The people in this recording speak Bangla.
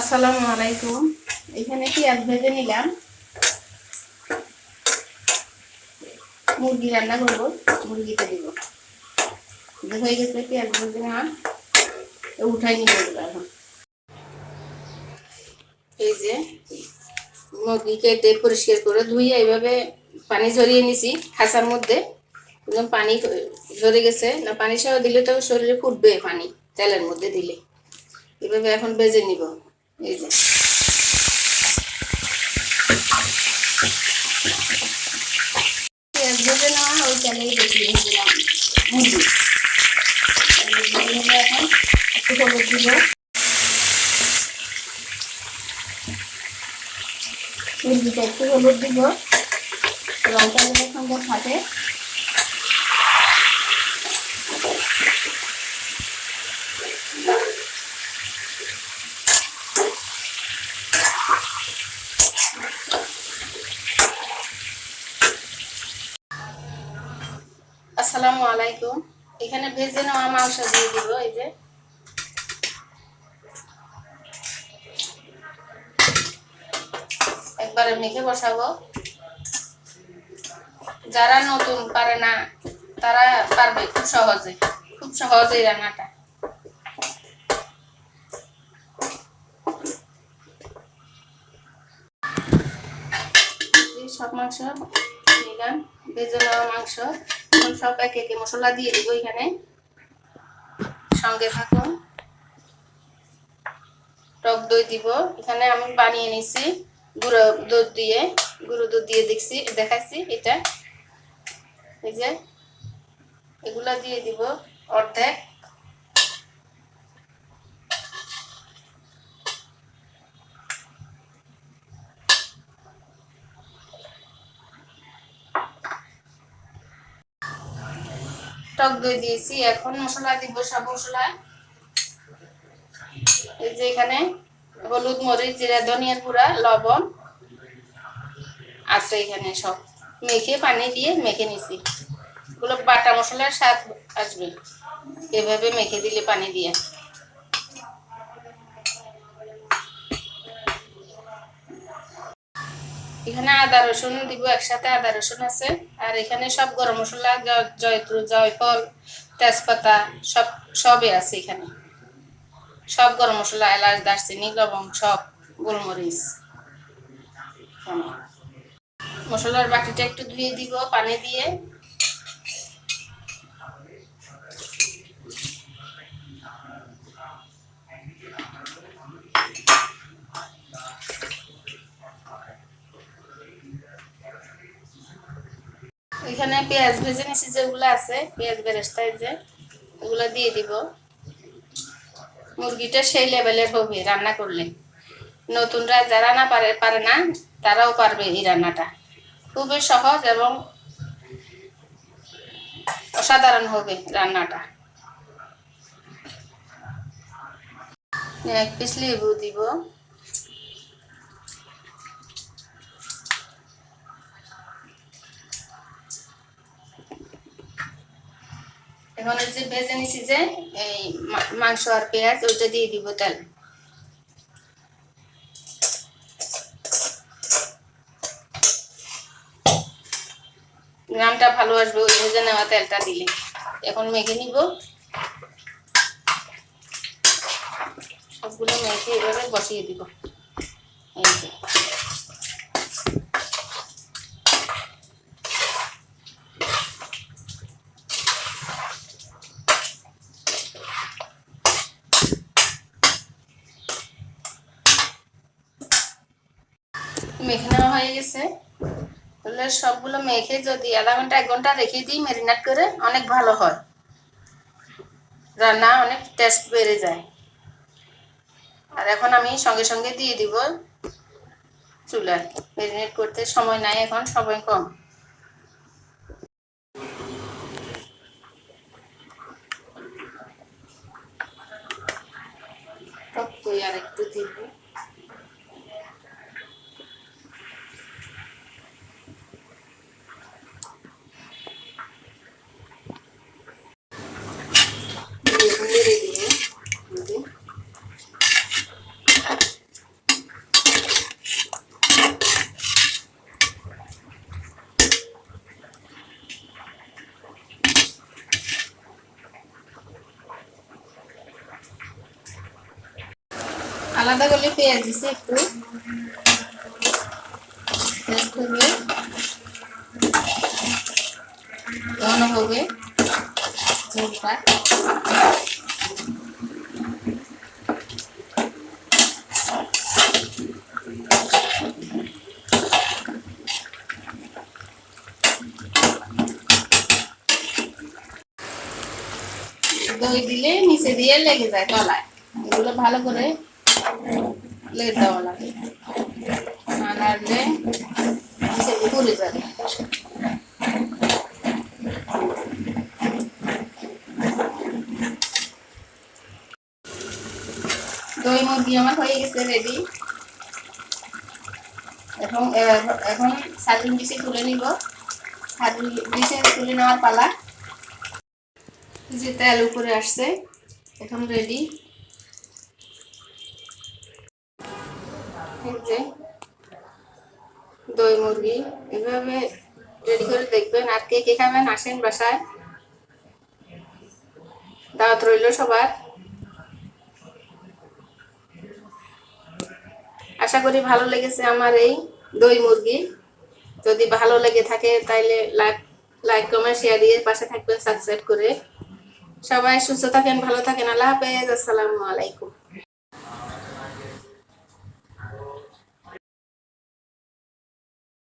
আসসালামু আলাইকুম। এখানে পেঁয়াজ ভেজে নিলাম? মুরগি রান্না করব, মুরগিতে দিব। হয়ে গেছে পেঁয়াজ ভেজে নেওয়া উঠাই এগুলো এখন। এই যে মুরগি কেটে পরিষ্কার করে ধুয়ে এইভাবে পানি ঝরিয়ে নিছি খাসার মধ্যে। একদম পানি ঝরে গেছে, না পানি সহ দিলে তো শরীরে ফুটবে পানি তেলের মধ্যে দিলে। এভাবে এখন বেজে নিব। এখন একটু হলুদ দিব মুরগিটা একটু হলুদ দিব লঙ্কা সঙ্গে সাথে আসসালামু আলাইকুম। এখানে ভেজে নেওয়া মাংস দিয়ে দিব এই যে। একবারে মেখে বসাবো। যারা নতুন পারে না, তারা পারবে খুব সহজে। খুব সহজেই রান্নাটা। সব মাংস নিলাম, ভেজে নেওয়া মাংস। এখন সব একে একে মশলা দিয়ে দিব এখানে। সঙ্গে থাকুন। টক দই দিব। এখানে আমি বানিয়ে নিছি গুঁড়ো দুধ দিয়ে। গুঁড়ো দুধ দিয়ে দেখছি দেখাচ্ছি এটা। এই যে, এগুলা দিয়ে দিব অর্ধেক। টক দই দিয়েছি। এখন মশলা দিব, সব মশলা। এই যে এখানে হলুদ, মরিচ, জিরা, ধনিয়ার গুঁড়া, লবণ। আছে এখানে সব। মেখে, পানি দিয়ে মেখে নিছি। এগুলো বাটা মশলার স্বাদ আসবে। এভাবে মেখে দিলে পানি দিয়ে। এখানে আদা রসুন দিব, একসাথে আদা রসুন আছে। আর এখানে সব গরম মশলা জয়ত্রু, জয়ফল, তেজপাতা, সব, সবই আছে এখানে। সব গরম মশলা, এলাচ, দারচিনি, লবঙ্গ, সব গোলমরিচ। মশলার বাটিটা একটু ধুয়ে দিব, পানি দিয়ে। এখানে পেঁয়াজ ভেজে নিছি যেগুলো আছে, পেঁয়াজ বেরেস্তায় যে, ওগুলো দিয়ে দিব। মুরগিটা সেই লেভেলের হবে রান্না করলে। নতুনরা যারা না পারে পারে না, তারাও পারবে এই রান্নাটা। খুবই সহজ এবং অসাধারণ হবে রান্নাটা। এক পিস লেবু দিব। এখন যে ভেজে নিছি যে এই মাংস আর পেঁয়াজ, ওইটা দিয়ে দিব তেল। গ্রামটা ভালো আসবে ওই ভেজে নেওয়া তেলটা দিলে। এখন মেখে নিব। সবগুলো মেখে এভাবে বসিয়ে দিব। এই যে। মেখে নেওয়া হয়ে গেছে। তাহলে সবগুলো মেখে যদি আধা ঘণ্টা, এক ঘণ্টা রেখে দিই ম্যারিনেট করে, অনেক ভালো হয়। রান্না অনেক টেস্ট বেড়ে যায়। আর এখন আমি সঙ্গে সঙ্গে দিয়ে দিব চুলায় ম্যারিনেট করতে সময় নাই এখন, সময় কম। আর একটু দিব দিয়ে নেড়ে দিয়ে আলাদা করে পেঁয়াজ দিছি একটু। হবে। দই দিলে নিচে দিয়ে লেগে যায় তলায়। এগুলো ভালো করে না নাড়লে নিচে পুড়ে যাবে দই মুরগি আমার হয়ে গেছে রেডি এখন এখন সার্ভিং ডিশে তুলে নিব। সার্ভিং ডিশে তুলে নেওয়ার পালা। যে তেল উপরে আসছে, এখন রেডি যে দই, মুরগি, এভাবে রেডি করে দেখবেন। আর কে কে খাবেন, আসেন বাসায়। দাওয়াত রইল সবার। আশা করি ভালো লেগেছে আমার এই দই, মুরগি। যদি ভালো লেগে থাকে, তাইলে লাইক লাইক, কমেন্ট শেয়ার দিয়ে পাশে থাকবেন সাবস্ক্রাইব করে। সবাই সুস্থ থাকেন, ভালো থাকেন। আল্লাহ হাফেজ। আসসালামু আলাইকুম।